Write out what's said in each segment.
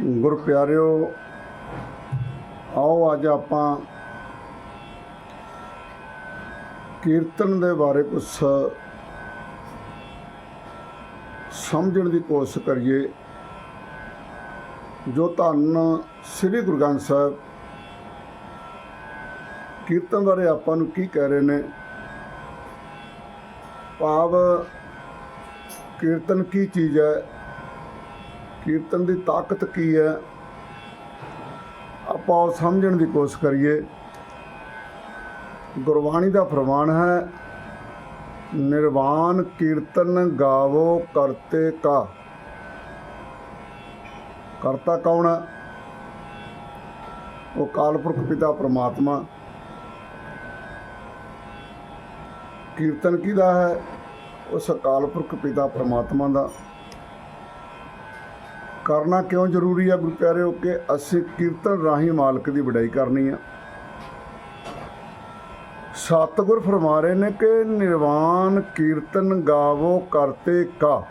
ਗੁਰ ਪਿਆਰਿਓ, ਆਓ ਅੱਜ ਆਪਾਂ ਕੀਰਤਨ ਦੇ ਬਾਰੇ ਕੁਝ ਸਮਝਣ ਦੀ ਕੋਸ਼ਿਸ਼ ਕਰੀਏ, ਜੋ ਧੰਨ ਸ੍ਰੀ ਗੁਰੂ ਗ੍ਰੰਥ ਸਾਹਿਬ ਕੀਰਤਨ ਬਾਰੇ ਆਪਾਂ ਨੂੰ ਕੀ ਕਹਿ ਰਹੇ ਨੇ। ਭਾਵ ਕੀਰਤਨ ਕੀ ਚੀਜ਼ ਹੈ? ਕੀਰਤਨ ਦੀ ਤਾਕਤ ਕੀ ਹੈ? ਆਪਾਂ ਉਹ ਸਮਝਣ ਦੀ ਕੋਸ਼ਿਸ਼ ਕਰੀਏ। ਗੁਰਬਾਣੀ ਦਾ ਫਰਮਾਨ ਹੈ, ਨਿਰਵਾਣ ਕੀਰਤਨ ਗਾਵੋ ਕਰਤੇ ਕਾ। ਕਰਤਾ ਕੌਣ ਹੈ? ਉਹ ਕਾਲਪੁਰਖ ਪਿਤਾ ਪ੍ਰਮਾਤਮਾ। ਕੀਰਤਨ ਕਿਹਦਾ ਹੈ? ਉਸ ਅਕਾਲਪੁਰਖ ਪਿਤਾ ਪ੍ਰਮਾਤਮਾ ਦਾ। ਕਰਨਾ ਕਿਉਂ ਜ਼ਰੂਰੀ ਆ ਗੁਰੂ ਪਿਆਰਿਓ ਕਿ? ਅਸੀਂ ਕੀਰਤਨ ਰਾਹੀਂ ਮਾਲਕ ਦੀ ਵਡਾਈ ਕਰਨੀ ਆ। ਸਤਿਗੁਰ ਫਰਮਾ ਰਹੇ ਨੇ ਕਿ ਨਿਰਵਾਣ ਕੀਰਤਨ ਗਾਵੋ ਕਰਤੇ ਕਾ।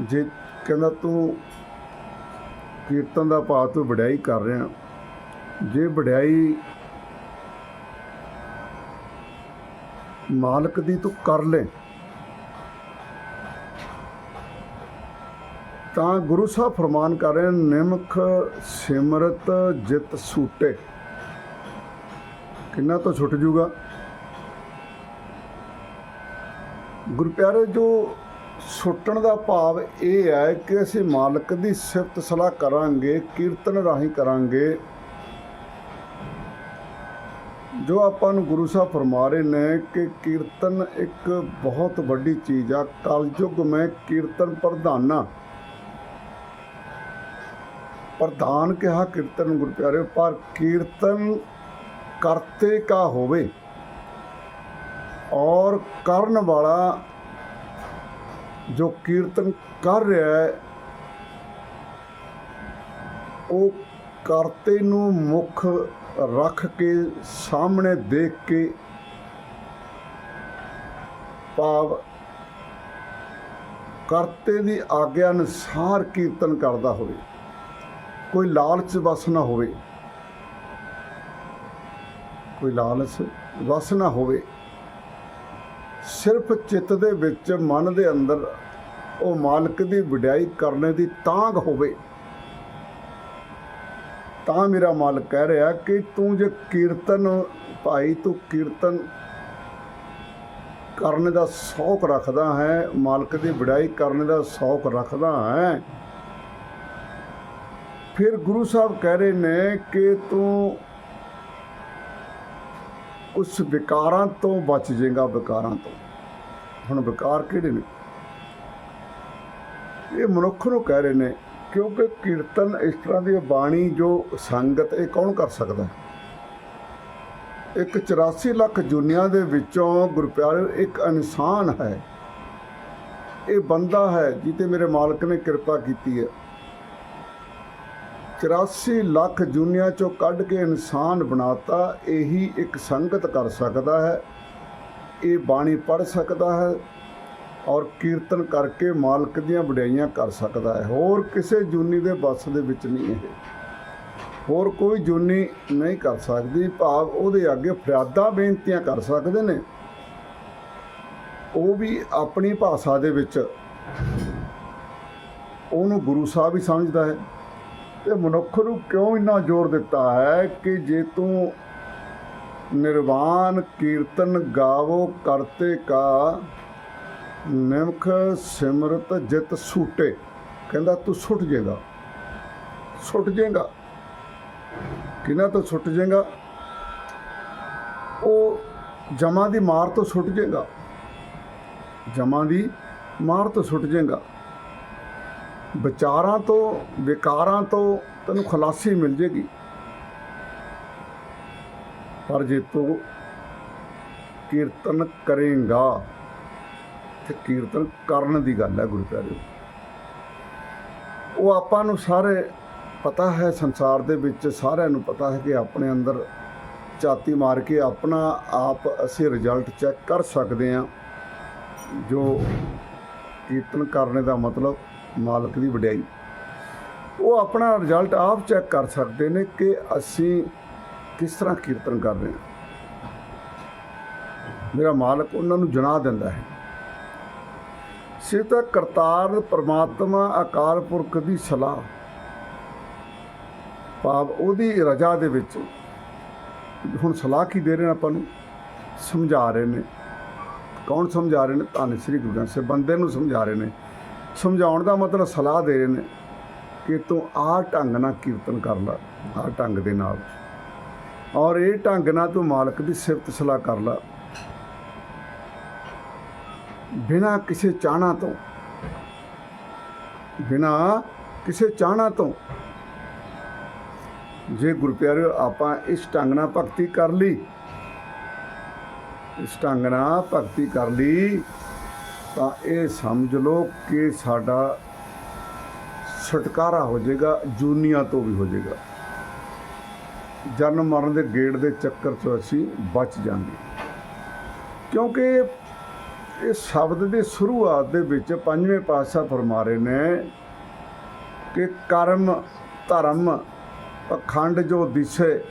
ਜੇ ਕਹਿੰਦਾ ਤੂੰ ਕੀਰਤਨ ਦਾ ਭਾਅ ਤੂੰ ਵਡਿਆਈ ਕਰ ਰਿਹਾ। ਜੇ ਵਡਿਆਈ ਮਾਲਕ ਦੀ ਤੂੰ ਕਰ ਲੈ। ਤਾਂ ਗੁਰੂ ਸਾਹਿਬ ਫਰਮਾਨ ਕਰ ਰਹੇ ਹਨ, ਨਿਮਖ ਸਿਮਰਤ ਜਿਤ ਸੂਟੇ। ਕਿੰਨਾ ਤੋਂ ਛੁੱਟ ਜੂਗਾ? ਗੁਰੂ ਪਿਆਰੇ ਜੋ ਛੁੱਟਣ ਦਾ ਭਾਵ ਇਹ ਹੈ ਕਿ ਅਸੀਂ ਮਾਲਕ ਦੀ ਸਿਫਤ ਸਲਾਹ ਕਰਾਂਗੇ ਕੀਰਤਨ ਰਾਹੀਂ ਕਰਾਂਗੇ। ਜੋ ਆਪਾਂ ਨੂੰ ਗੁਰੂ ਸਾਹਿਬ ਫਰਮਾ ਰਹੇ ਨੇ ਕਿ ਕੀਰਤਨ ਇੱਕ ਬਹੁਤ ਵੱਡੀ ਚੀਜ਼ ਆ। ਕਲਯੁਗ ਮੈਂ ਕੀਰਤਨ ਪ੍ਰਧਾਨਾ ਪ੍ਰਧਾਨ ਕਿਹਾ, ਕੀਰਤਨ ਗੁਰ ਪਿਆਰੇ ਪਰ ਕੀਰਤਨ ਕਰਤੇ ਕਾ ਹੋਵੇ? ਔਰ ਕਰਨ ਵਾਲਾ ਜੋ ਕੀਰਤਨ ਕਰ ਰਿਹਾ ਹੈ, ਉਹ ਕਰਤੇ ਨੂੰ ਮੁੱਖ ਰੱਖ ਕੇ ਸਾਹਮਣੇ ਦੇਖ ਕੇ ਭਾਵ ਕਰਤੇ ਦੀ ਆਗਿਆ ਅਨੁਸਾਰ ਕੀਰਤਨ ਕਰਦਾ ਹੋਵੇ। ਕੋਈ ਲਾਲਚ ਵਸ ਨਾ ਹੋਵੇ। ਕੋਈ ਲਾਲਚ ਵਸ ਨਾ ਹੋਵੇ। ਸਿਰਫ ਚਿੱਤ ਦੇ ਵਿੱਚ ਮਨ ਦੇ ਅੰਦਰ ਉਹ ਮਾਲਕ ਦੀ ਵਡਿਆਈ ਕਰਨ ਦੀ ਤਾਂਗ ਹੋਵੇ। ਤਾਂ ਮੇਰਾ ਮਾਲਕ ਕਹਿ ਰਿਹਾ ਕਿ ਤੂੰ ਜੇ ਕੀਰਤਨ, ਭਾਈ ਤੂੰ ਕੀਰਤਨ ਕਰਨ ਦਾ ਸ਼ੌਕ ਰੱਖਦਾ ਹੈ, ਮਾਲਕ ਦੀ ਵਡਿਆਈ ਕਰਨ ਦਾ ਸ਼ੌਕ ਰੱਖਦਾ ਹੈ ਫਿਰ ਗੁਰੂ ਸਾਹਿਬ ਕਹਿ ਰਹੇ ਨੇ ਕਿ ਤੂੰ ਉਸ ਵਿਕਾਰਾਂ ਤੋਂ ਬਚ ਜਾਏਗਾ, ਵਿਕਾਰਾਂ ਤੋਂ। ਹੁਣ ਵਿਕਾਰ ਕਿਹੜੇ ਨੇ? ਇਹ ਮਨੁੱਖ ਨੂੰ ਕਹਿ ਰਹੇ ਨੇ, ਕਿਉਂਕਿ ਕੀਰਤਨ ਇਸ ਤਰ੍ਹਾਂ ਦੀ ਬਾਣੀ ਜੋ ਸੰਗਤ, ਇਹ ਕੌਣ ਕਰ ਸਕਦਾ? ਇੱਕ 84 ਲੱਖ ਜੁਨੀਆਂ ਦੇ ਵਿੱਚੋਂ ਗੁਰਪਿਆਰੇ ਇੱਕ ਇਨਸਾਨ ਹੈ। ਇਹ ਬੰਦਾ ਹੈ ਜਿਤੇ ਮੇਰੇ ਮਾਲਕ ਨੇ ਕਿਰਪਾ ਕੀਤੀ ਹੈ। 84 ਲੱਖ ਜੁਨੀਆਂ ਚੋਂ ਕੱਢ ਕੇ ਇਨਸਾਨ ਬਣਾਤਾ, ਇਹੀ ਇੱਕ ਸੰਗਤ ਕਰ ਸਕਦਾ ਹੈ। ਇਹ ਬਾਣੀ ਪੜ ਸਕਦਾ ਹੈ ਔਰ ਕੀਰਤਨ ਕਰਕੇ ਮਾਲਕ ਦੀਆਂ ਵਡਿਆਈਆਂ ਕਰ ਸਕਦਾ ਹੈ। ਹੋਰ ਕਿਸੇ ਜੁਨੀ ਦੇ ਵੱਸ ਦੇ ਵਿੱਚ ਨਹੀਂ ਇਹ। ਹੋਰ ਕੋਈ ਜੁਨੀ ਨਹੀਂ ਕਰ ਸਕਦੀ। ਭਾਵ ਉਹਦੇ ਅੱਗੇ ਫਰਿਆਦਾ ਬੇਨਤੀਆਂ ਕਰ ਸਕਦੇ ਨੇ। ਉਹ ਵੀ ਆਪਣੀ ਭਾਸ਼ਾ ਦੇ ਵਿੱਚ। ਉਹਨੂੰ ਗੁਰੂ ਸਾਹਿਬ ਹੀ ਸਮਝਦਾ ਹੈ। ਤੇ ਮਨੁੱਖ ਨੂੰ ਕਿਉਂ ਇੰਨਾ ਜ਼ੋਰ ਦਿੱਤਾ ਹੈ ਕਿ ਜੇ ਤੂੰ ਨਿਰਵਾਣ, ਕੀਰਤਨ ਗਾਵੋ, ਕਰਤੇ ਕਾ ਨਿਮਖ ਸਿਮਰਤ ਜਿਤ ਸੂਟੇ। ਕਹਿੰਦਾ ਤੂੰ ਸੁੱਟ ਜਾਏਗਾ ਸੁੱਟ ਜੇਗਾ। ਕਿਹਨਾਂ ਤੋਂ ਸੁੱਟ ਜਾਏਗਾ ਉਹ ਜਮਾਂ ਦੀ ਮਾਰ ਤੋਂ ਸੁੱਟ ਜਾਏਗਾ ਜਮਾਂ ਦੀ ਮਾਰ ਤੋਂ ਸੁੱਟ ਜਾਏਗਾ ਵਿਚਾਰਾਂ ਤੋਂ, ਵਿਕਾਰਾਂ ਤੋਂ ਤੈਨੂੰ ਖਲਾਸੀ ਮਿਲ ਜੇਗੀ ਪਰ ਜੇ ਤੂੰ ਕੀਰਤਨ ਕਰੇਗਾ, ਤੇ ਕੀਰਤਨ ਕਰਨ ਦੀ ਗੱਲ ਹੈ ਗੁਰੂ ਪਿਆਰਿਓ ਉਹ ਆਪਾਂ ਨੂੰ ਸਾਰੇ ਪਤਾ ਹੈ, ਸੰਸਾਰ ਦੇ ਵਿੱਚ ਸਾਰਿਆਂ ਨੂੰ ਪਤਾ ਹੈ ਕਿ ਆਪਣੇ ਅੰਦਰ ਝਾਤੀ ਮਾਰ ਕੇ ਆਪਣਾ ਆਪ ਅਸੀਂ ਰਿਜ਼ਲਟ ਚੈੱਕ ਕਰ ਸਕਦੇ ਹਾਂ। ਜੋ ਕੀਰਤਨ ਕਰਨੇ ਦਾ ਮਤਲਬ ਮਾਲਕ ਦੀ ਵਡਿਆਈ। ਉਹ ਆਪਣਾ ਰਿਜ਼ਲਟ ਆਪ ਚੈੱਕ ਕਰ ਸਕਦੇ ਨੇ ਕਿ ਅਸੀਂ ਕਿਸ ਤਰ੍ਹਾਂ ਕੀਰਤਨ ਕਰ ਰਹੇ ਹਾਂ। ਮੇਰਾ ਮਾਲਕ ਉਹਨਾਂ ਨੂੰ ਜਣਾ ਦਿੰਦਾ ਹੈ। ਸਿਰ ਤਾਂ ਕਰਤਾਰ ਪ੍ਰਮਾਤਮਾ ਅਕਾਲ ਪੁਰਖ ਦੀ ਸਲਾਹ, ਭਾਵ ਉਹਦੀ ਰਜਾ ਦੇ ਵਿੱਚ ਹੁਣ ਸਲਾਹ ਕੀ ਦੇ ਰਹੇ ਨੇ ਆਪਾਂ ਨੂੰ? ਸਮਝਾ ਰਹੇ ਨੇ। ਕੌਣ ਸਮਝਾ ਰਹੇ ਨੇ? ਧੰਨ ਸ੍ਰੀ ਗੁਰੂ ਗ੍ਰੰਥ ਸਾਹਿਬ, ਬੰਦੇ ਨੂੰ ਸਮਝਾ ਰਹੇ ਨੇ। ਸਮਝਾਉਣ ਦਾ ਮਤਲਬ ਸਲਾਹ ਦੇ ਰਹੇ ਨੇ ਕਿ ਤੂੰ ਆਹ ਢੰਗ ਨਾਲ ਕੀਰਤਨ ਕਰ ਲੈ, ਆਹ ਢੰਗ ਦੇ ਨਾਲ। ਔਰ ਇਹ ਢੰਗ ਨਾਲ ਤੂੰ ਮਾਲਕ ਦੀ ਸਿਫਤ ਸਲਾਹ ਕਰ ਲੈ। ਬਿਨਾ ਕਿਸੇ ਚਾਹਨਾ ਤੋਂ, ਬਿਨਾ ਕਿਸੇ ਚਾਹਨਾ ਤੋਂ ਜੇ ਗੁਰੂ ਆਪਾਂ ਇਸ ਢੰਗ ਨਾਲ ਭਗਤੀ ਕਰ ਲਈ, ਇਸ ਢੰਗ ਨਾਲ ਭਗਤੀ ਕਰ ਲਈ ਤਾਂ ਇਹ ਸਮਝ ਲਓ ਕਿ ਸਾਡਾ ਛੁਟਕਾਰਾ ਹੋ ਜਾਏਗਾ, ਜੂਨੀਆਂ ਤੋਂ ਵੀ ਹੋ ਜਾਏਗਾ। ਜਨਮ ਮਰਨ ਦੇ ਗੇੜ ਦੇ ਚੱਕਰ ਤੋਂ ਅਸੀਂ ਬਚ ਜਾਂਗੇ। ਕਿਉਂਕਿ ਇਹ ਸ਼ਬਦ ਦੀ ਸ਼ੁਰੂਆਤ ਦੇ ਵਿੱਚ ਪੰਜਵੇਂ ਪਾਤਸ਼ਾਹ ਫਰਮਾ ਰਹੇ ਨੇ ਕਿ ਕਰਮ, ਧਰਮ ਅਖੰਡ ਜੋ ਦਿਸੇ,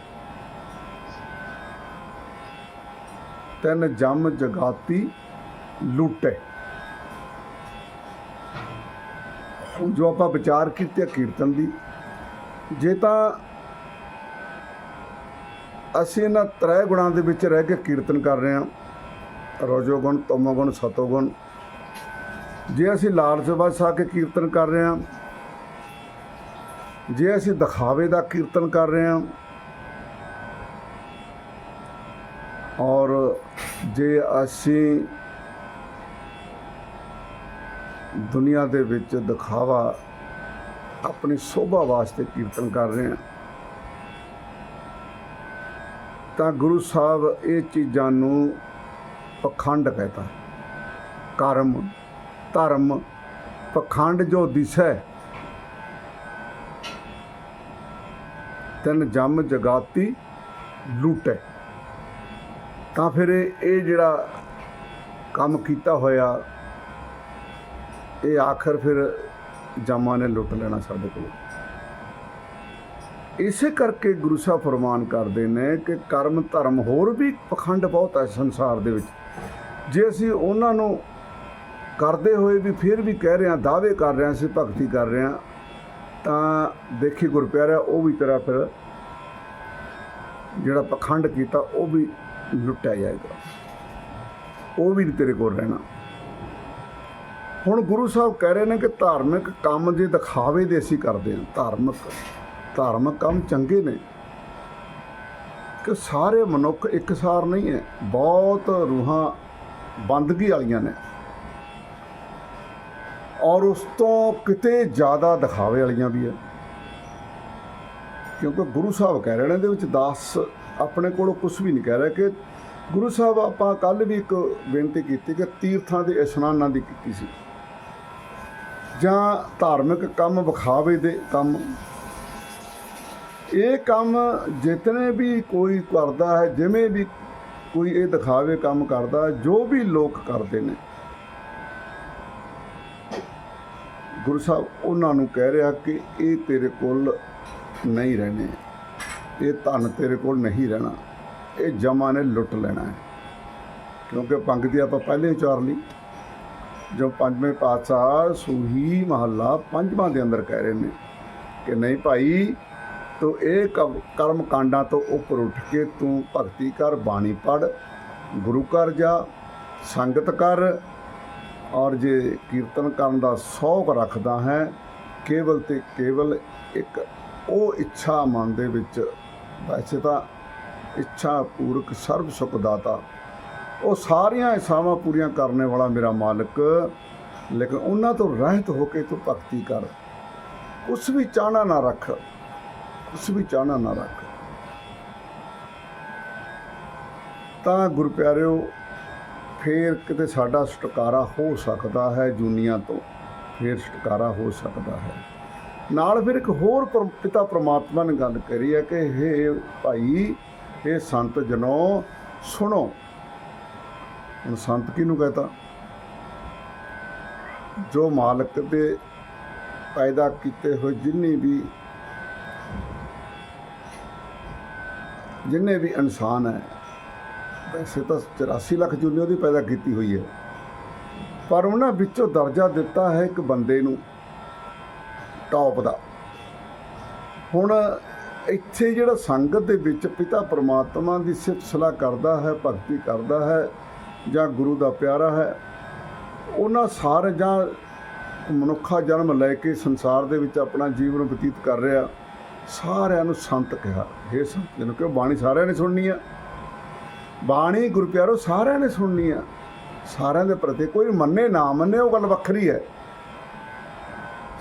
ਤਨ ਜਮ ਜਗਾਤੀ ਲੁੱਟੇ। ਜੋ ਆਪਾਂ ਵਿਚਾਰ ਕੀਤੇ ਹੈ ਕੀਰਤਨ ਦੀ, ਜੇ ਤਾਂ ਅਸੀਂ ਇਹਨਾਂ ਤ੍ਰੈ ਗੁਣਾਂ ਦੇ ਵਿੱਚ ਰਹਿ ਕੇ ਕੀਰਤਨ ਕਰ ਰਹੇ ਹਾਂ, ਰਜੋ ਗੁਣ, ਤਮੋ ਗੁਣ, ਸਤੋ ਗੁਣ, ਜੇ ਅਸੀਂ ਲਾਲਚ ਵਸ ਆ ਕੇ ਕੀਰਤਨ ਕਰ ਰਹੇ ਹਾਂ, ਜੇ ਅਸੀਂ ਦਿਖਾਵੇ ਦਾ ਕੀਰਤਨ ਕਰ ਰਹੇ ਹਾਂ, ਔਰ ਜੇ ਅਸੀਂ ਦੁਨੀਆ ਦੇ ਵਿੱਚ ਦਿਖਾਵਾ ਆਪਣੀ ਸੋਭਾ ਵਾਸਤੇ ਕੀਰਤਨ ਕਰ ਰਹੇ ਹਾਂ। ਤਾਂ ਗੁਰੂ ਸਾਹਿਬ ਇਹ ਚੀਜ਼ਾਂ ਨੂੰ ਪਖੰਡ ਕਹਿੰਦਾ ਕਰਮ, ਧਰਮ, ਪਖੰਡ ਜੋ ਦਿਸੈ, ਤਨ ਜਮ ਜਗਾਤੀ ਲੂਟੇ। ਤਾਂ ਫਿਰ ਇਹ ਜਿਹੜਾ ਕੰਮ ਕੀਤਾ ਹੋਇਆ ਇਹ ਆਖਰ ਫਿਰ ਜਾਮਾਂ ਨੇ ਲੁੱਟ ਲੈਣਾ ਸਾਡੇ ਕੋਲ। ਇਸੇ ਕਰਕੇ ਗੁਰੂ ਸਾਹਿਬ ਫਰਮਾਨ ਕਰਦੇ ਨੇ ਕਿ ਕਰਮ ਧਰਮ ਹੋਰ ਵੀ ਪਖੰਡ ਬਹੁਤ ਹੈ ਸੰਸਾਰ ਦੇ ਵਿੱਚ। ਜੇ ਅਸੀਂ ਉਹਨਾਂ ਨੂੰ ਕਰਦੇ ਹੋਏ ਵੀ ਫਿਰ ਵੀ ਕਹਿ ਰਹੇ ਹਾਂ, ਦਾਅਵੇ ਕਰ ਰਹੇ ਹਾਂ, ਅਸੀਂ ਭਗਤੀ ਕਰ ਰਹੇ ਹਾਂ, ਤਾਂ ਦੇਖੀ ਗੁਰਪਿਆਰਿਆ ਉਹ ਵੀ ਤੇਰਾ ਫਿਰ ਜਿਹੜਾ ਪਖੰਡ ਕੀਤਾ, ਉਹ ਵੀ ਲੁੱਟਿਆ ਜਾਏਗਾ। ਉਹ ਵੀ ਨਹੀਂ ਤੇਰੇ ਕੋਲ ਰਹਿਣਾ। ਹੁਣ ਗੁਰੂ ਸਾਹਿਬ ਕਹਿ ਰਹੇ ਨੇ ਕਿ ਧਾਰਮਿਕ ਕੰਮ ਜੇ ਦਿਖਾਵੇ ਦੇ ਅਸੀਂ ਕਰਦੇ ਹਾਂ। ਧਾਰਮਿਕ ਧਾਰਮਿਕ ਕੰਮ ਚੰਗੇ ਨੇ। ਕਿ ਸਾਰੇ ਮਨੁੱਖ ਇੱਕਸਾਰ ਨਹੀਂ ਹੈ। ਬਹੁਤ ਰੂਹਾਂ ਬੰਦਗੀ ਵਾਲੀਆਂ ਨੇ। ਔਰ ਉਸ ਤੋਂ ਕਿਤੇ ਜ਼ਿਆਦਾ ਦਿਖਾਵੇ ਵਾਲੀਆਂ ਵੀ ਹੈ। ਕਿਉਂਕਿ ਗੁਰੂ ਸਾਹਿਬ ਕਹਿ ਰਹੇ ਨੇ ਇਹਦੇ ਵਿੱਚ ਦਾਸ ਆਪਣੇ ਕੋਲੋਂ ਕੁਝ ਵੀ ਨਹੀਂ ਕਹਿ ਰਿਹਾ ਕਿ ਗੁਰੂ ਸਾਹਿਬ ਆਪਾਂ ਕੱਲ ਵੀ ਇੱਕ ਬੇਨਤੀ ਕੀਤੀ ਕਿ ਤੀਰਥਾਂ ਦੇ ਇਸ਼ਨਾਨਾਂ ਦੀ ਕੀਤੀ ਸੀ। ਜਾਂ ਧਾਰਮਿਕ ਕੰਮ ਵਿਖਾਵੇ ਦੇ ਕੰਮ। ਇਹ ਕੰਮ ਜਿਤਨੇ ਵੀ ਕੋਈ ਕਰਦਾ ਹੈ ਜਿਵੇਂ ਵੀ ਕੋਈ ਇਹ ਦਿਖਾਵੇ ਕੰਮ ਕਰਦਾ ਹੈ, ਜੋ ਵੀ ਲੋਕ ਕਰਦੇ ਨੇ। ਗੁਰੂ ਸਾਹਿਬ ਉਹਨਾਂ ਨੂੰ ਕਹਿ ਰਿਹਾ ਕਿ ਇਹ ਤੇਰੇ ਕੋਲ ਨਹੀਂ ਰਹਿਣੇ। ਇਹ ਧਨ ਤੇਰੇ ਕੋਲ ਨਹੀਂ ਰਹਿਣਾ। ਇਹ ਜਮਾਂ ਨੇ ਲੁੱਟ ਲੈਣਾ ਹੈ। ਕਿਉਂਕਿ ਪੰਗਤੀ ਆਪਾਂ ਪਹਿਲੇ ਹੀ ਚਾਰ ਲਈ। ਜੋ ਪੰਜਵੇਂ ਪਾਤਸ਼ਾਹ ਸੂਹੀ ਮਹੱਲਾ ਪੰਜਵਾਂ ਦੇ ਅੰਦਰ ਕਹਿ ਰਹੇ ਨੇ ਕਿ ਨਹੀਂ ਭਾਈ, ਤੂੰ ਇਹ ਕਵ- ਕਰਮ ਕਾਂਡਾਂ ਤੋਂ ਉੱਪਰ ਉੱਠ ਕੇ ਤੂੰ ਭਗਤੀ ਕਰ, ਬਾਣੀ ਪੜ ਗੁਰੂ ਘਰ ਜਾ, ਸੰਗਤ ਕਰ ਔਰ ਜੇ ਕੀਰਤਨ ਕਰਨ ਦਾ ਸ਼ੌਕ ਰੱਖਦਾ ਹੈ, ਕੇਵਲ ਤੇ ਕੇਵਲ ਇੱਕ ਉਹ ਇੱਛਾ ਮਨ ਦੇ ਵਿੱਚ, ਵੈਸੇ ਤਾਂ ਇੱਛਾ ਪੂਰਕ ਸਰਬ ਸੁਖ ਦਾਤਾ ਉਹ ਸਾਰੀਆਂ ਇੱਛਾਵਾਂ ਪੂਰੀਆਂ ਕਰਨ ਵਾਲਾ ਮੇਰਾ ਮਾਲਕ, ਲੇਕਿਨ ਉਹਨਾਂ ਤੋਂ ਰਹਿਤ ਹੋ ਕੇ ਤੂੰ ਭਗਤੀ ਕਰ। ਕੁਛ ਵੀ ਚਾਹਣਾ ਨਾ ਰੱਖ। ਕੁਛ ਵੀ ਚਾਹਣਾ ਨਾ ਰੱਖ। ਤਾਂ ਗੁਰੂ ਪਿਆਰਿਓ ਫੇਰ ਕਿਤੇ ਸਾਡਾ ਛੁਟਕਾਰਾ ਹੋ ਸਕਦਾ ਹੈ ਜੂਨੀਆਂ ਤੋਂ। ਫੇਰ ਛੁਟਕਾਰਾ ਹੋ ਸਕਦਾ ਹੈ। ਨਾਲ ਫਿਰ ਇੱਕ ਹੋਰ ਪਰ- ਪਿਤਾ ਪ੍ਰਮਾਤਮਾ ਨੇ ਗੱਲ ਕਰੀ ਹੈ ਕਿ, ਹੇ ਭਾਈ ਇਹ ਸੰਤ ਜਨੋ, ਸੁਣੋ। ਹੁਣ ਸੰਤ ਕਿਹਨੂੰ ਕਹਤਾ? ਜੋ ਮਾਲਕ ਦੇ ਪੈਦਾ ਕੀਤੇ ਹੋਏ ਜਿੰਨੇ ਵੀ ਜਿੰਨੇ ਵੀ ਇਨਸਾਨ ਹੈ, ਵੈਸੇ ਤਾਂ 84 ਲੱਖ ਜੁਨੀ ਉਹਦੀ ਪੈਦਾ ਕੀਤੀ ਹੋਈ ਹੈ। ਪਰ ਉਹਨਾਂ ਵਿੱਚੋਂ ਦਰਜਾ ਦਿੱਤਾ ਹੈ ਇੱਕ ਬੰਦੇ ਨੂੰ, ਟੌਪ ਦਾ। ਹੁਣ ਇੱਥੇ ਜਿਹੜਾ ਸੰਗਤ ਦੇ ਵਿੱਚ ਪਿਤਾ ਪਰਮਾਤਮਾ ਦੀ ਸਿਫਤ ਸਲਾਹ ਕਰਦਾ ਹੈ, ਭਗਤੀ ਕਰਦਾ ਹੈ ਜਾਂ ਗੁਰੂ ਦਾ ਪਿਆਰਾ ਹੈ, ਉਹਨਾਂ ਸਾਰੇ ਜਾਂ ਮਨੁੱਖਾ ਜਨਮ ਲੈ ਕੇ ਸੰਸਾਰ ਦੇ ਵਿੱਚ ਆਪਣਾ ਜੀਵਨ ਬਤੀਤ ਕਰ ਰਿਹਾ, ਸਾਰਿਆਂ ਨੂੰ ਸੰਤ ਕਿਹਾ। ਇਹ ਸੰਤ ਜਿਹਨੂੰ ਕਿ ਬਾਣੀ ਸਾਰਿਆਂ ਨੇ ਸੁਣਨੀ ਆ? ਬਾਣੀ ਗੁਰੂ ਪਿਆਰੋ ਸਾਰਿਆਂ ਨੇ ਸੁਣਨੀ ਆ। ਸਾਰਿਆਂ ਦੇ ਪ੍ਰਤੀ ਕੋਈ ਮੰਨੇ ਨਾ ਮੰਨੇ, ਉਹ ਗੱਲ ਵੱਖਰੀ ਹੈ।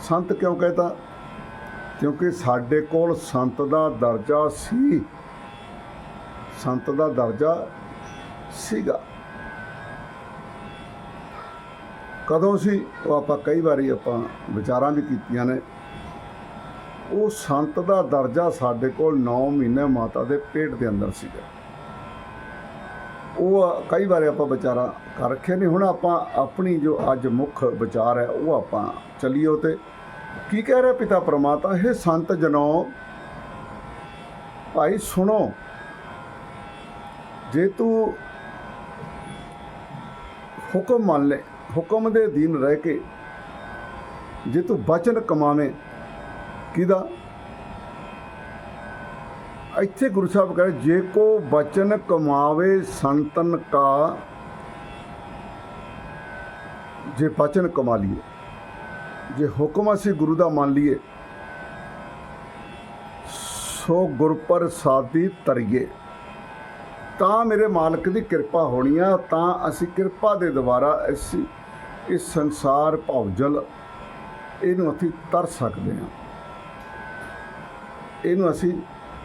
ਸੰਤ ਕਿਉਂ ਕਹਤਾ? ਕਿਉਂਕਿ ਸਾਡੇ ਕੋਲ ਸੰਤ ਦਾ ਦਰਜਾ ਸੀ। ਸੰਤ ਦਾ ਦਰਜਾ ਸੀਗਾ। ਕਦੋਂ ਸੀ, ਉਹ ਆਪਾਂ ਕਈ ਵਾਰੀ ਆਪਾਂ ਵਿਚਾਰਾਂ ਵੀ ਕੀਤੀਆਂ ਨੇ। ਉਹ ਸੰਤ ਦਾ ਦਰਜਾ ਸਾਡੇ ਕੋਲ 9 ਮਹੀਨੇ ਮਾਤਾ ਦੇ ਪੇਟ ਦੇ ਅੰਦਰ ਸੀਗਾ। ਉਹ ਕਈ ਵਾਰੀ ਆਪਾਂ ਵਿਚਾਰਾਂ ਕਰ ਰੱਖੇ ਨੇ। ਹੁਣ ਆਪਾਂ ਆਪਣੀ ਜੋ ਅੱਜ ਮੁੱਖ ਵਿਚਾਰ ਹੈ, ਉਹ ਆਪਾਂ ਚੱਲੀਏ ਉਹ ਤੇ ਕੀ ਕਹਿ ਰਿਹਾ ਪਿਤਾ ਪ੍ਰਮਾਤਾ ਇਹ ਸੰਤ ਜਨੋ, ਭਾਈ ਸੁਣੋ। ਜੇ ਤੂੰ ਹੁਕਮ ਮੰਨ ਲੈ ਹੁਕਮ ਦੇ ਅਧੀਨ ਰਹਿ ਕੇ ਜੇ ਤੂੰ ਬਚਨ ਕਮਾਵੇਂ, ਕਿਹਦਾ? ਇੱਥੇ ਗੁਰੂ ਸਾਹਿਬ ਕਹਿੰਦੇ ਜੇ ਕੋ ਬਚਨ ਕਮਾਵੇ ਸੰਤਨ ਕਾ, ਜੇ ਬਚਨ ਕਮਾ ਲਈਏ, ਜੇ ਹੁਕਮ ਅਸੀਂ ਗੁਰੂ ਦਾ ਮੰਨ ਲਈਏ, ਸੋ ਗੁਰ ਪ੍ਰਸਾਦੀ ਤਰੀਏ ਤਾਂ ਮੇਰੇ ਮਾਲਕ ਦੀ ਕਿਰਪਾ ਹੋਣੀ ਆ, ਤਾਂ ਅਸੀਂ ਕਿਰਪਾ ਦੇ ਦੁਆਰਾ ਅਸੀਂ ਇਸ ਸੰਸਾਰ ਭੌਜਲ, ਇਹਨੂੰ ਅਸੀਂ ਤਰ ਸਕਦੇ ਹਾਂ। ਇਹਨੂੰ ਅਸੀਂ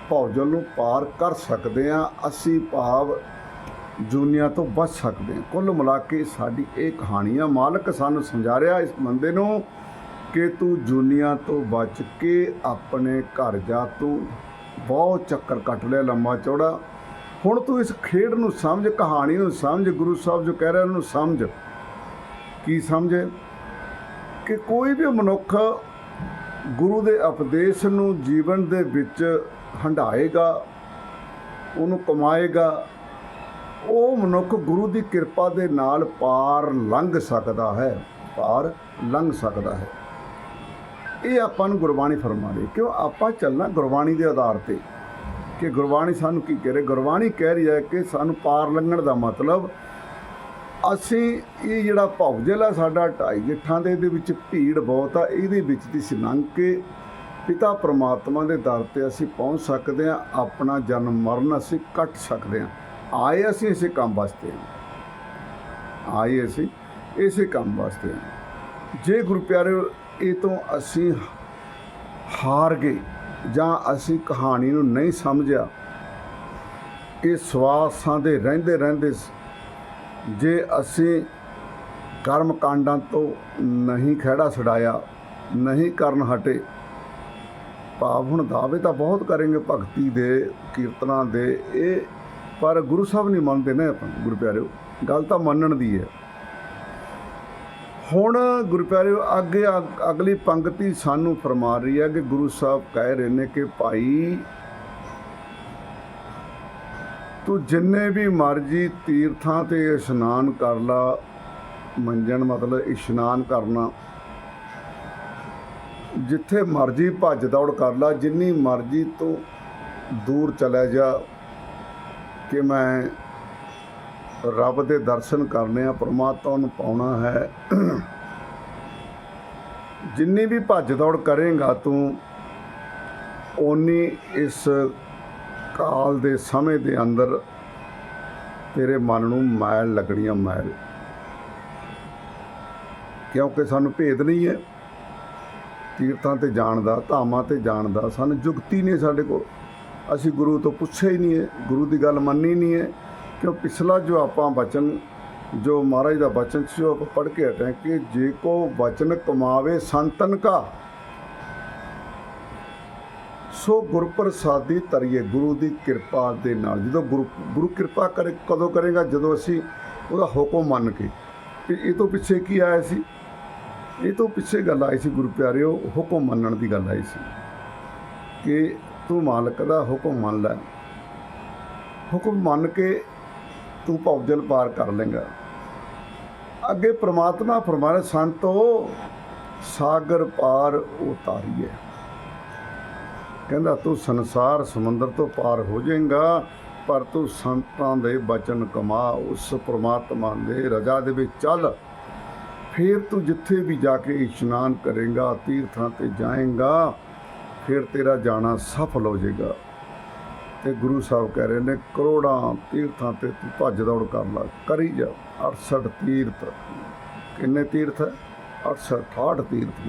ਭੌਜਲ ਨੂੰ ਪਾਰ ਕਰ ਸਕਦੇ ਹਾਂ, ਅਸੀਂ ਭਾਵ ਦੁਨੀਆ ਤੋਂ ਬਚ ਸਕਦੇ ਹਾਂ। ਕੁੱਲ ਮਿਲਾ ਕੇ ਸਾਡੀ ਇਹ ਕਹਾਣੀ ਆ, ਮਾਲਕ ਸਾਨੂੰ ਸਮਝਾ ਰਿਹਾ ਇਸ ਬੰਦੇ ਨੂੰ ਕਿ ਤੂੰ ਦੁਨੀਆ ਤੋਂ ਬਚ ਕੇ ਆਪਣੇ ਘਰ ਜਾ, ਤੂੰ ਬਹੁਤ ਚੱਕਰ ਕੱਟ ਲਿਆ ਲੰਮਾ ਚੌੜਾ। ਹੁਣ ਤੂੰ ਇਸ ਖੇਡ ਨੂੰ ਸਮਝ, ਕਹਾਣੀ ਨੂੰ ਸਮਝ, ਗੁਰੂ ਸਾਹਿਬ ਜੋ ਕਹਿ ਰਹੇ ਉਹਨੂੰ ਸਮਝ। ਕੀ ਸਮਝੇ? ਕਿ ਕੋਈ ਵੀ ਮਨੁੱਖ ਗੁਰੂ ਦੇ ਉਪਦੇਸ਼ ਨੂੰ ਜੀਵਨ ਦੇ ਵਿੱਚ ਹੰਡਾਏਗਾ ਉਹਨੂੰ ਕਮਾਏਗਾ, ਉਹ ਮਨੁੱਖ ਗੁਰੂ ਦੀ ਕਿਰਪਾ ਦੇ ਨਾਲ ਪਾਰ ਲੰਘ ਸਕਦਾ ਹੈ, ਪਾਰ ਲੰਘ ਸਕਦਾ ਹੈ। ਇਹ ਆਪਾਂ ਨੂੰ ਗੁਰਬਾਣੀ ਫਰਮਾ ਰਹੀ ਕਿਉਂ ਆਪਾਂ ਚੱਲਣਾ ਗੁਰਬਾਣੀ ਦੇ ਆਧਾਰ ਤੇ। ਕਿ ਗੁਰਬਾਣੀ ਸਾਨੂੰ ਕੀ ਕਹਿ ਰਹੀ ਗੁਰਬਾਣੀ ਕਹਿ ਰਹੀ ਹੈ ਕਿ ਸਾਨੂੰ ਪਾਰ ਲੰਘਣ ਦਾ ਮਤਲਬ ਅਸੀਂ ਇਹ ਜਿਹੜਾ ਭੌਜਲ ਆ ਸਾਡਾ ਢਾਈ ਗਿੱਠਾਂ ਦੇ, ਇਹਦੇ ਵਿੱਚ ਭੀੜ ਬਹੁਤ ਆ, ਇਹਦੇ ਵਿੱਚ ਦੀ ਲੰਘ ਕੇ ਪਿਤਾ ਪ੍ਰਮਾਤਮਾ ਦੇ ਦਰ ਤੇ ਅਸੀਂ ਪਹੁੰਚ ਸਕਦੇ ਹਾਂ ਆਪਣਾ ਜਨਮ ਮਰਨ ਅਸੀਂ ਕੱਟ ਸਕਦੇ ਹਾਂ ਆਏ ਅਸੀਂ ਇਸੇ ਕੰਮ ਵਾਸਤੇ ਹਾਂ ਆਏ ਅਸੀਂ ਇਸੇ ਕੰਮ ਵਾਸਤੇ ਹਾਂ ਜੇ ਗੁਰੂ ਪਿਆਰਿਓ, ਇਹ ਤੋਂ ਅਸੀਂ ਹਾਰ ਗਏ ਜਾਂ ਅਸੀਂ ਕਹਾਣੀ ਨੂੰ ਨਹੀਂ ਸਮਝਿਆ, ਇਹ ਸਵਾਸਾਂ ਦੇ ਰਹਿੰਦੇ ਰਹਿੰਦੇ ਜੇ ਅਸੀਂ ਕਰਮ ਕਾਂਡਾਂ ਤੋਂ ਨਹੀਂ ਖਹਿੜਾ ਛਡਾਇਆ, ਨਹੀਂ ਕਰਨ ਹਟੇ ਭਾਵ ਹੁਣ ਦਾਅਵੇ ਤਾਂ ਬਹੁਤ ਕਰਾਂਗੇ ਭਗਤੀ ਦੇ, ਕੀਰਤਨਾਂ ਦੇ, ਇਹ ਪਰ ਗੁਰੂ ਸਾਹਿਬ ਨਹੀਂ ਮੰਨਦੇ ਨੇ ਆਪਾਂ, ਗੁਰੂ ਪਿਆਰਿਓ, ਗੱਲ ਤਾਂ ਮੰਨਣ ਦੀ ਹੈ। ਹੁਣ ਗੁਰੂ ਪਿਆਰਿਓ, ਅੱਗੇ ਅਗ- ਅਗਲੀ ਪੰਕਤੀ ਸਾਨੂੰ ਫਰਮਾ ਰਹੀ ਹੈ ਕਿ ਗੁਰੂ ਸਾਹਿਬ ਕਹਿ ਰਹੇ ਨੇ ਕਿ ਭਾਈ ਤੂੰ ਜਿੰਨੇ ਵੀ ਮਰਜ਼ੀ ਤੀਰਥਾਂ ਤੇ ਇਸ਼ਨਾਨ ਕਰ ਲਾ, ਮੰਜਣ ਮਤਲਬ ਇਸ਼ਨਾਨ ਕਰਨਾ। ਜਿੱਥੇ ਮਰਜ਼ੀ ਭੱਜ ਦੌੜ ਕਰ ਲਾ, ਜਿੰਨੀ ਮਰਜ਼ੀ ਤੋਂ ਦੂਰ ਚਲਾ ਜਾ ਕਿ ਮੈਂ ਰੱਬ ਦੇ ਦਰਸ਼ਨ ਕਰਨੇ ਆ, ਪ੍ਰਮਾਤਮਾ ਨੂੰ ਪਾਉਣਾ ਹੈ। ਜਿੰਨੀ ਵੀ ਭੱਜ ਦੌੜ ਕਰੇਗਾ ਤੂੰ, ਓਨੀ ਇਸ ਕਾਲ ਦੇ ਸਮੇਂ ਦੇ ਅੰਦਰ ਤੇਰੇ ਮਨ ਨੂੰ ਮੈਲ ਲੱਗਣੀਆਂ ਮੈਲ। ਕਿਉਂਕਿ ਸਾਨੂੰ ਭੇਦ ਨਹੀਂ ਹੈ। ਤੀਰਥਾਂ ਤੇ ਜਾਣ ਦਾ, ਧਾਮਾਂ ਤੇ ਜਾਣ ਦਾ ਸਾਨੂੰ ਜੁਗਤੀ ਨਹੀਂ ਸਾਡੇ ਕੋਲ। ਅਸੀਂ ਗੁਰੂ ਤੋਂ ਪੁੱਛਿਆ ਹੀ ਨਹੀਂ ਹੈ। ਗੁਰੂ ਦੀ ਗੱਲ ਮੰਨੀ ਨਹੀਂ ਹੈ। ਕਿਉਂ? ਪਿਛਲਾ ਜੋ ਆਪਾਂ ਬਚਨ, ਜੋ ਮਹਾਰਾਜ ਦਾ ਬਚਨ ਸੀ, ਉਹ ਆਪਾਂ ਪੜ੍ਹ ਕੇ ਹਟੇ ਕਿ ਜੇ ਕੋ ਬਚਨ ਕਮਾਵੇ ਸੰਤਨ ਕਾ। ਸੋ ਗੁਰਪ੍ਰਸਾਦੀ ਤਰੀਏ ਗੁਰੂ ਦੀ ਕਿਰਪਾ ਦੇ ਨਾਲ, ਜਦੋਂ ਗੁਰੂ ਗੁਰੂ ਕਿਰਪਾ ਕਰੇ, ਕਦੋਂ ਕਰੇਗਾ? ਜਦੋਂ ਅਸੀਂ ਉਹਦਾ ਹੁਕਮ ਮੰਨ ਕੇ। ਇਹ ਤੋਂ ਪਿੱਛੇ ਕੀ ਆਇਆ ਸੀ? ਇਹ ਤੋਂ ਪਿੱਛੇ ਗੱਲ ਆਈ ਸੀ ਗੁਰੂ ਪਿਆਰਿਓ, ਹੁਕਮ ਮੰਨਣ ਦੀ ਗੱਲ ਆਈ ਸੀ ਕਿ ਤੂੰ ਮਾਲਕ ਦਾ ਹੁਕਮ ਮੰਨ ਲੈ। ਹੁਕਮ ਮੰਨ ਕੇ ਤੂੰ ਭਵਜਲ ਪਾਰ ਕਰ ਲੇਗਾ ਅੱਗੇ ਪ੍ਰਮਾਤਮਾ ਫਰਮਾਇਆ, ਸੰਤੋ, ਸਾਗਰ ਪਾਰ ਉਤਾਰੀਏ। ਕਹਿੰਦਾ, ਤੂੰ ਸੰਸਾਰ ਸਮੁੰਦਰ ਤੋਂ ਪਾਰ ਹੋ ਜਾਏਗਾ, ਪਰ ਤੂੰ ਸੰਤਾਂ ਦੇ ਬਚਨ ਕਮਾ, ਉਸ ਪ੍ਰਮਾਤਮਾ ਦੇ ਰਜਾ ਦੇ ਵਿੱਚ ਚੱਲ। ਫਿਰ ਤੂੰ ਜਿੱਥੇ ਵੀ ਜਾ ਕੇ ਇਸ਼ਨਾਨ ਕਰੇਗਾ, ਤੀਰਥਾਂ ਤੇ ਜਾਏਗਾ, ਫਿਰ ਤੇਰਾ ਜਾਣਾ ਸਫਲ ਹੋ ਜਾਏਗਾ। ਤੇ ਗੁਰੂ ਸਾਹਿਬ ਕਹਿ ਰਹੇ ਨੇ, ਕਰੋੜਾਂ ਤੀਰਥਾਂ ਤੇ ਤੂੰ ਭੱਜ ਦੌੜ ਕਰ ਲਾ, ਕਰੀ ਜਾ 68 ਤੀਰਥ। ਕਿੰਨੇ ਤੀਰਥ ਹੈ? 68 68 ਤੀਰਥ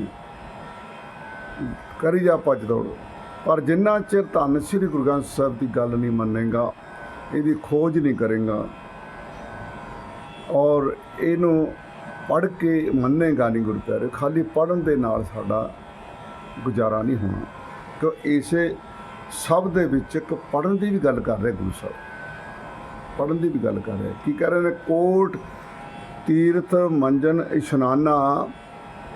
ਕਰੀ ਜਾ, ਭੱਜ ਦੌੜ। ਪਰ ਜਿੰਨਾ ਚਿਰ ਧੰਨ ਸ੍ਰੀ ਗੁਰੂ ਗ੍ਰੰਥ ਸਾਹਿਬ ਦੀ ਗੱਲ ਨਹੀਂ ਮੰਨੇਗਾ, ਇਹਦੀ ਖੋਜ ਨਹੀਂ ਕਰੇਗਾ ਔਰ ਇਹਨੂੰ ਪੜ੍ਹ ਕੇ ਮੰਨੇਗਾ ਨਹੀਂ ਗੁਰੂ ਪਿਆਰੇ, ਖਾਲੀ ਪੜ੍ਹਨ ਦੇ ਨਾਲ ਸਾਡਾ ਗੁਜ਼ਾਰਾ ਨਹੀਂ ਹੋਣਾ। ਕਿਉਂ ਇਸੇ ਸਭ ਦੇ ਵਿੱਚ ਇੱਕ ਪੜ੍ਹਨ ਦੀ ਵੀ ਗੱਲ ਕਰ ਰਹੇ ਗੁਰੂ ਸਾਹਿਬ। ਪੜ੍ਹਨ ਦੀ ਵੀ ਗੱਲ ਕਰ ਰਹੇ। ਕੀ ਕਰ ਰਹੇ ਨੇ? ਕੋਟ, ਤੀਰਥ, ਮੰਜਨ, ਇਸ਼ਨਾਨਾ,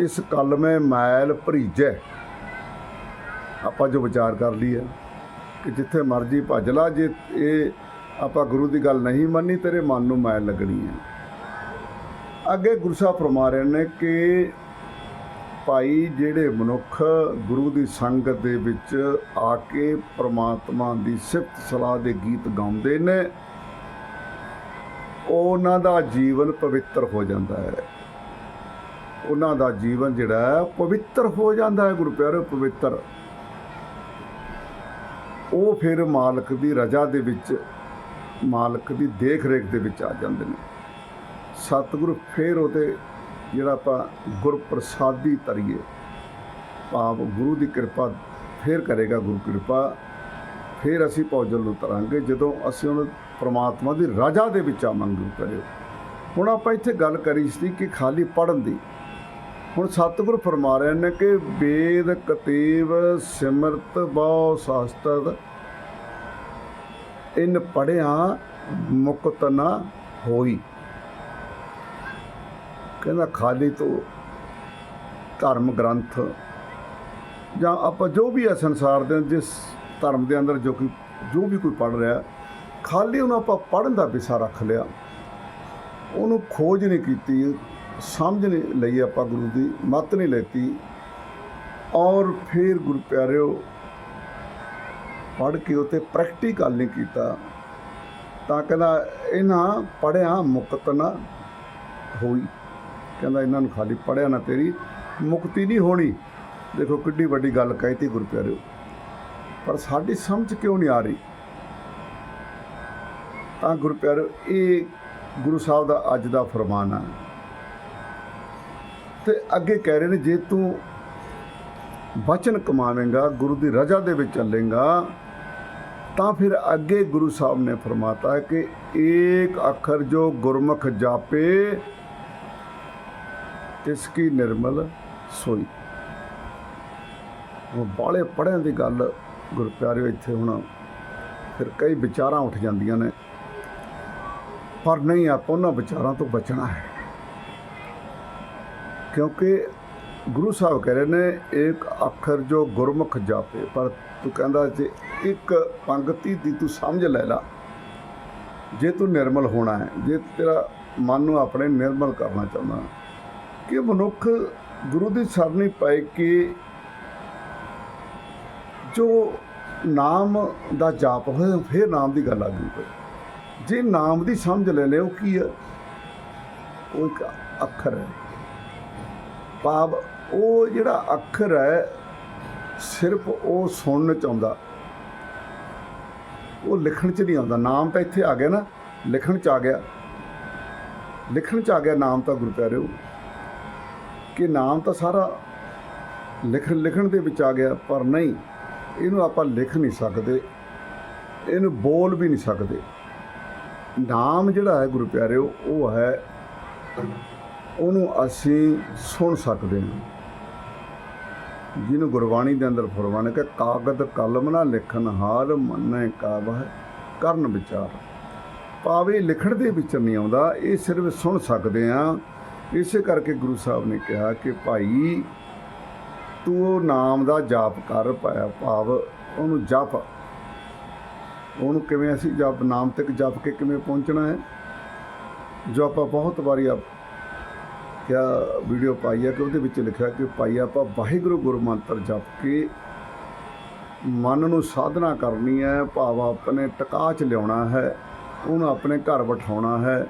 ਇਸ ਕਲਮੇ ਮੈਲ ਭਰੀਜੈ। ਆਪਾਂ ਜੋ ਵਿਚਾਰ ਕਰ ਹੈ ਕਿ ਜਿੱਥੇ ਮਰਜ਼ੀ ਭੱਜ ਲਾ, ਜੇ ਇਹ ਆਪਾਂ ਗੁਰੂ ਦੀ ਗੱਲ ਨਹੀਂ ਮੰਨੀ, ਤੇਰੇ ਮਨ ਨੂੰ ਮੈਲ ਲੱਗਣੀ ਹੈ। ਅੱਗੇ ਗੁਰੂ ਸਾਹਿਬ ਫਰਮਾ ਰਹੇ ਨੇ ਕਿ ਭਾਈ ਜਿਹੜੇ ਮਨੁੱਖ ਗੁਰੂ ਦੀ ਸੰਗਤ ਦੇ ਵਿੱਚ ਆ ਕੇ ਪ੍ਰਮਾਤਮਾ ਦੀ ਸਿਫਤ ਸਲਾਹ ਦੇ ਗੀਤ ਗਾਉਂਦੇ ਨੇ, ਉਹਨਾਂ ਦਾ ਜੀਵਨ ਪਵਿੱਤਰ ਹੋ ਜਾਂਦਾ ਹੈ। ਉਹਨਾਂ ਦਾ ਜੀਵਨ ਜਿਹੜਾ ਹੈ, ਪਵਿੱਤਰ ਹੋ ਜਾਂਦਾ ਹੈ ਗੁਰੂ ਪਿਆਰੇ ਪਵਿੱਤਰ। ਉਹ ਫਿਰ ਮਾਲਕ ਦੀ ਰਜ਼ਾ ਦੇ ਵਿੱਚ, ਮਾਲਕ ਦੀ ਦੇਖ ਰੇਖ ਦੇ ਵਿੱਚ ਆ ਜਾਂਦੇ ਨੇ। ਸਤਿਗੁਰ ਫਿਰ ਉਹਦੇ ਜਿਹੜਾ ਆਪਾਂ ਗੁਰਪ੍ਰਸਾਦੀ ਤਰੀਏ ਭਾਵ ਗੁਰੂ ਦੀ ਕਿਰਪਾ ਫਿਰ ਕਰੇਗਾ ਗੁਰੂ ਕਿਰਪਾ। ਫਿਰ ਅਸੀਂ ਭੌਜਲ ਨੂੰ ਤਰਾਂਗੇ ਜਦੋਂ ਅਸੀਂ ਉਹਨੂੰ ਪ੍ਰਮਾਤਮਾ ਦੀ ਰਜ਼ਾ ਦੇ ਵਿੱਚ ਆਵਾਂਗੇ ਕਰਿਓ। ਹੁਣ ਆਪਾਂ ਇੱਥੇ ਗੱਲ ਕਰੀ ਸੀ ਕਿ ਖਾਲੀ ਪੜਨ ਦੀ। ਹੁਣ ਸਤਿਗੁਰ ਫਰਮਾ ਰਹੇ ਨੇ ਕਿ ਵੇਦ ਕਤੀਬ ਸਿਮਰਤ ਬਹੁ ਸ਼ਾਸਤਰ ਇਨ ਪੜਿਆ ਮੁਕਤ ਨਾ ਹੋਈ। ਕਹਿੰਦਾ ਖਾਲੀ ਤੋਂ ਧਰਮ ਗ੍ਰੰਥ ਜਾਂ ਆਪਾਂ ਜੋ ਵੀ ਹੈ ਸੰਸਾਰ ਦੇ ਜਿਸ ਧਰਮ ਦੇ ਅੰਦਰ ਜੋ ਕਿ ਜੋ ਵੀ ਕੋਈ ਪੜ ਰਿਹਾ, ਖਾਲੀ ਉਹਨੂੰ ਆਪਾਂ ਪੜਨ ਦਾ ਵਿਸਾ ਰੱਖ ਲਿਆ। ਉਹਨੂੰ ਖੋਜ ਨਹੀਂ ਕੀਤੀ। ਸਮਝ ਨਹੀਂ ਲਈ ਆਪਾਂ ਗੁਰੂ ਦੀ, ਮੱਤ ਨਹੀਂ ਲੈਤੀ। ਔਰ ਫਿਰ ਗੁਰੂ ਪਿਆਰਿਓ ਪੜ ਕੇ ਉਤੇ ਪ੍ਰੈਕਟੀਕਲ ਨਹੀਂ ਕੀਤਾ। ਤਾਂ ਕਹਿੰਦਾ, ਇਹਨਾਂ ਪੜਿਆ ਮੁਕਤ ਨਾ ਹੋਈ। ਕਹਿੰਦਾ, ਇਹਨਾਂ ਨੂੰ ਖਾਲੀ ਪੜਿਆ ਨਾ ਤੇਰੀ, ਮੁਕਤੀ ਨਹੀਂ ਹੋਣੀ। ਦੇਖੋ, ਕਿੱਡੀ ਵੱਡੀ ਗੱਲ ਕਹਿਤੀ ਗੁਰੂ ਪਿਆਰਿਓ। ਪਰ ਸਾਡੀ ਸਮਝ ਕਿਉਂ ਨਹੀਂ ਆ ਰਹੀ? ਤਾਂ ਗੁਰੂ ਪਿਆਰਿਓ, ਇਹ ਗੁਰੂ ਸਾਹਿਬ ਦਾ ਅੱਜ ਦਾ ਫਰਮਾਨ ਆ। ਤੇ ਅੱਗੇ ਕਹਿ ਰਹੇ ਨੇ, ਜੇ ਤੂੰ ਵਚਨ ਕਮਾਵੇਂਗਾ, ਗੁਰੂ ਦੀ ਰਜ਼ਾ ਦੇ ਵਿੱਚ ਚੱਲੇਗਾ, ਤਾਂ ਫਿਰ ਅੱਗੇ ਗੁਰੂ ਸਾਹਿਬ ਨੇ ਫਰਮਾਤਾ ਕਿ ਏਕ ਅੱਖਰ ਜੋ ਗੁਰਮੁਖ ਜਾਪੇ, ਤਿਸ ਕੀ ਨਿਰਮਲ ਸੋਈ। ਉਹ ਬਾਲੇ ਪੜ੍ਹਿਆਂ ਦੀ ਗੱਲ ਗੁਰੂ ਪਿਆਰਿਓ ਇੱਥੇ ਹੁਣ ਫਿਰ ਕਈ ਵਿਚਾਰਾਂ ਉੱਠ ਜਾਂਦੀਆਂ ਨੇ, ਪਰ ਨਹੀਂ, ਆਪਾਂ ਉਹਨਾਂ ਵਿਚਾਰਾਂ ਤੋਂ ਬਚਣਾ ਹੈ। ਕਿਉਂਕਿ ਗੁਰੂ ਸਾਹਿਬ ਕਹਿ ਰਹੇ ਨੇ, ਇੱਕ ਅੱਖਰ ਜੋ ਗੁਰਮੁਖ ਜਾਪੇ, ਪਰ ਤੂੰ ਕਹਿੰਦਾ ਜੇ ਇੱਕ ਪੰਗਤੀ ਦੀ ਤੂੰ ਸਮਝ ਲੈ ਲਾ। ਜੇ ਤੂੰ ਨਿਰਮਲ ਹੋਣਾ ਹੈ, ਜੇ ਤੇਰਾ ਮਨ ਨੂੰ ਆਪਣੇ ਨਿਰਮਲ ਕਰਨਾ ਚਾਹੁੰਦਾ ਕਿ ਮਨੁੱਖ ਗੁਰੂ ਦੀ ਸਰਣੀ ਪਾਏ ਕਿ ਜੋ ਨਾਮ ਦਾ ਜਾਪ ਹੋਏ ਫਿਰ ਨਾਮ ਦੀ ਗੱਲ ਆ ਗਈ ਕੋਈ। ਜੇ ਨਾਮ ਦੀ ਸਮਝ ਲੈ ਲਿਓ, ਕੀ ਹੈ ਉਹ ਇੱਕ ਅੱਖਰ ਹੈ। ਭਾਵ ਉਹ ਜਿਹੜਾ ਅੱਖਰ ਹੈ, ਸਿਰਫ ਉਹ ਸੁਣਨ ਚ ਆਉਂਦਾ। ਉਹ ਲਿਖਣ ਚ ਨਹੀਂ ਆਉਂਦਾ। ਨਾਮ ਤਾਂ ਇੱਥੇ ਆ ਗਿਆ ਨਾ, ਲਿਖਣ ਚ ਆ ਗਿਆ। ਲਿਖਣ ਚ ਆ ਗਿਆ ਨਾਮ ਤਾਂ ਗੁਰੂ ਪਿਆਰਿਓ ਕਿ ਨਾਮ ਤਾਂ ਸਾਰਾ ਲਿਖ, ਲਿਖਣ ਦੇ ਵਿੱਚ ਆ ਗਿਆ, ਪਰ ਨਹੀਂ, ਇਹਨੂੰ ਆਪਾਂ ਲਿਖ ਨਹੀਂ ਸਕਦੇ। ਇਹਨੂੰ ਬੋਲ ਵੀ ਨਹੀਂ ਸਕਦੇ। ਨਾਮ ਜਿਹੜਾ ਹੈ ਗੁਰੂ ਪਿਆਰਿਓ ਉਹ ਹੈ ਉਹਨੂੰ ਅਸੀਂ ਸੁਣ ਸਕਦੇ ਹਾਂ। ਜਿਹਨੂੰ ਗੁਰਬਾਣੀ ਦੇ ਅੰਦਰ ਫਰਮਾਨ ਕਿ ਕਾਗਦ ਕਲਮ ਨਾ ਲਿਖਣ ਹਾਲ ਮੰਨੇ ਕਾਬਹ ਕਰਨ ਵਿਚਾਰ। ਪਾਵੇ ਲਿਖਣ ਦੇ ਵਿੱਚ ਨਹੀਂ ਆਉਂਦਾ, ਇਹ ਸਿਰਫ ਸੁਣ ਸਕਦੇ ਆ ਇਸੇ ਕਰਕੇ ਗੁਰੂ ਸਾਹਿਬ ਨੇ ਕਿਹਾ ਕਿ ਭਾਈ, ਤੂੰ ਉਹ ਨਾਮ ਦਾ ਜਾਪ ਕਰ ਪਾਇਆ ਭਾਵ, ਉਹਨੂੰ ਜਪ। ਉਹਨੂੰ ਕਿਵੇਂ ਅਸੀਂ ਜਪ, ਨਾਮ ਤੱਕ ਜਪ ਕੇ ਕਿਵੇਂ ਪਹੁੰਚਣਾ ਹੈ? ਜੋ ਆਪਾਂ ਬਹੁਤ ਵਾਰੀ ਆਪ ਕਿਆ ਵੀਡੀਓ ਪਾਈ ਹੈ ਕਿ ਉਹਦੇ ਵਿੱਚ ਲਿਖਿਆ ਕਿ ਭਾਈ ਆਪਾਂ ਵਾਹਿਗੁਰੂ ਗੁਰੂ ਮੰਤਰ ਜਪ ਕੇ ਮਨ ਨੂੰ ਸਾਧਨਾ ਕਰਨੀ ਹੈ, ਭਾਵ ਆਪਣੇ ਟਿਕਾ ਚ ਲਿਆਉਣਾ ਹੈ, ਉਹਨੂੰ ਆਪਣੇ ਘਰ ਬਿਠਾਉਣਾ ਹੈ,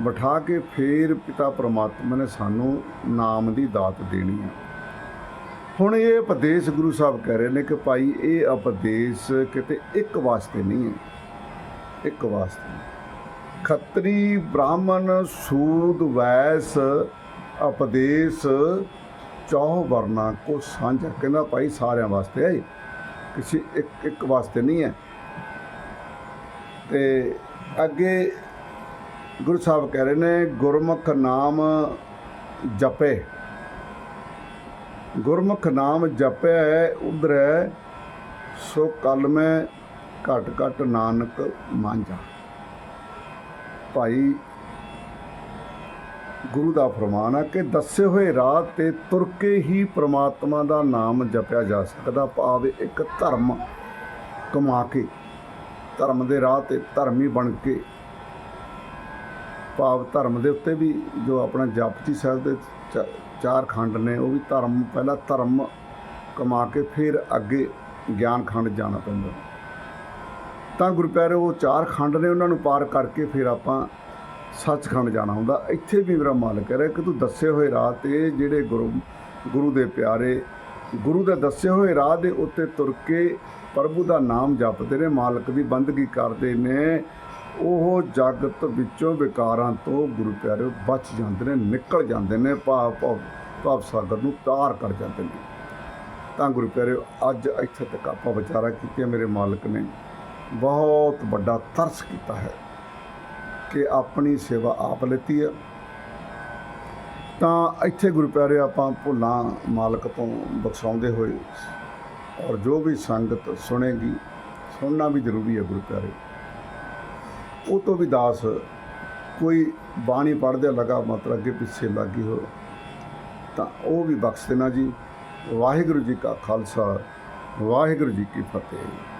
ਬਿਠਾ ਕੇ ਫੇਰ ਪਿਤਾ ਪ੍ਰਮਾਤਮਾ ਨੇ ਸਾਨੂੰ ਨਾਮ ਦੀ ਦਾਤ ਦੇਣੀ ਹੈ। ਹੁਣ ਇਹ ਉਪਦੇਸ਼ ਗੁਰੂ ਸਾਹਿਬ ਕਹਿ ਰਹੇ ਨੇ ਕਿ ਭਾਈ ਇਹ ਉਪਦੇਸ਼ ਕਿਤੇ ਇੱਕ ਵਾਸਤੇ ਨਹੀਂ ਹੈ। ਇੱਕ ਵਾਸਤੇ। ਖੱਤਰੀ ਬ੍ਰਾਹਮਣ ਸੂਦ ਵੈਸ ਉਪਦੇਸ਼ ਚੌਹ ਵਰਨਾ ਕੋ ਸਾਂਝਾ। ਕਹਿੰਦਾ ਭਾਈ ਸਾਰਿਆਂ ਵਾਸਤੇ ਹੈ ਇਹ। ਕਿਸੇ ਇੱਕ ਇੱਕ ਵਾਸਤੇ ਨਹੀਂ ਹੈ। ਤੇ ਅੱਗੇ ਗੁਰੂ ਸਾਹਿਬ ਕਹਿ ਰਹੇ ਨੇ, ਗੁਰਮੁਖ ਨਾਮ ਜਪੇ। ਗੁਰਮੁਖ ਨਾਮ ਜਪੈ ਉਧਰੈ, ਸੋ ਕਲ ਮੈਂ ਘਟ ਘਟ ਨਾਨਕ ਮਾਂਝਾ। ਭਾਈ ਗੁਰੂ ਦਾ ਫਰਮਾਨ ਹੈ ਕਿ ਦੱਸੇ ਹੋਏ ਰਾਹ ਤੇ ਤੁਰ ਕੇ ਹੀ ਪ੍ਰਮਾਤਮਾ ਦਾ ਨਾਮ ਜਪਿਆ ਜਾ ਸਕਦਾ, ਭਾਵ ਇੱਕ ਧਰਮ ਕਮਾ ਕੇ, ਧਰਮ ਦੇ ਰਾਹ ਤੇ ਧਰਮੀ ਬਣ ਕੇ, ਭਾਵ ਧਰਮ ਦੇ ਉੱਤੇ ਵੀ ਜੋ ਆਪਣਾ ਜਪਜੀ ਸਾਹਿਬ ਦੇ ਚਾਰ ਖੰਡ ਨੇ, ਉਹ ਵੀ ਧਰਮ, ਪਹਿਲਾਂ ਧਰਮ ਕਮਾ ਕੇ ਫਿਰ ਅੱਗੇ ਗਿਆਨ ਖੰਡ ਜਾਣਾ ਪੈਂਦਾ। ਤਾਂ ਗੁਰੂ ਪਿਆਰੇ, ਉਹ ਚਾਰ ਖੰਡ ਨੇ, ਉਹਨਾਂ ਨੂੰ ਪਾਰ ਕਰਕੇ ਫਿਰ ਆਪਾਂ ਸੱਚਖੰਡ ਜਾਣਾ ਹੁੰਦਾ। ਇੱਥੇ ਵੀ ਮੇਰਾ ਮਾਲਕ ਕਹਿ ਰਿਹਾ ਕਿ ਤੂੰ ਦੱਸੇ ਹੋਏ ਰਾਹ ਤੇ ਜਿਹੜੇ ਗੁਰੂ ਗੁਰੂ ਦੇ ਪਿਆਰੇ, ਗੁਰੂ ਦੇ ਦੱਸੇ ਹੋਏ ਰਾਹ ਦੇ ਉੱਤੇ ਤੁਰ ਕੇ ਪ੍ਰਭੂ ਦਾ ਨਾਮ ਜਪਦੇ ਨੇ, ਮਾਲਕ ਦੀ ਬੰਦਗੀ ਕਰਦੇ ਨੇ। ਉਹ ਜਗਤ ਵਿੱਚੋਂ ਵਿਕਾਰਾਂ ਤੋਂ ਗੁਰੂ ਪਿਆਰੇ ਬਚ ਜਾਂਦੇ ਨੇ, ਨਿਕਲ ਜਾਂਦੇ ਨੇ, ਭਾਵ ਭਾਵ ਭਾਵ ਸਾਗਰ ਨੂੰ ਤਾਰ ਕਰ ਜਾਂਦੇ ਨੇ। ਤਾਂ ਗੁਰੂ ਪਿਆਰੇ, ਅੱਜ ਇੱਥੇ ਤੱਕ ਆਪਾਂ ਵਿਚਾਰਾ ਕੀਤੇ ਮੇਰੇ ਮਾਲਕ ਨੇ ਬਹੁਤ ਵੱਡਾ ਤਰਸ ਕੀਤਾ ਹੈ। ਕਿ ਆਪਣੀ ਸੇਵਾ ਆਪ ਲੈਤੀ ਹੈ। ਤਾਂ ਇੱਥੇ ਗੁਰੂ ਪਿਆਰੇ ਆਪਾਂ ਭੁੱਲਾਂ ਮਾਲਕ ਤੋਂ ਬਖਸ਼ਾਉਂਦੇ ਹੋਏ ਔਰ ਜੋ ਵੀ ਸੰਗਤ ਸੁਣੇਗੀ, ਸੁਣਨਾ ਵੀ ਜ਼ਰੂਰੀ ਹੈ ਗੁਰੂ ਪਿਆਰੇ। ਉਹ ਤੋਂ ਵੀ ਦਾਸ ਕੋਈ ਬਾਣੀ ਪੜ੍ਹਦੇ ਲਗਾ ਮਤਲਬ ਅੱਗੇ ਪਿੱਛੇ ਲੱਗੀ ਹੋ ਤਾਂ ਉਹ ਵੀ ਬਖਸ਼ ਦੇਣਾ ਜੀ। ਵਾਹਿਗੁਰੂ ਜੀ ਕਾ ਖਾਲਸਾ, ਵਾਹਿਗੁਰੂ ਜੀ ਕੀ ਫਤਿਹ।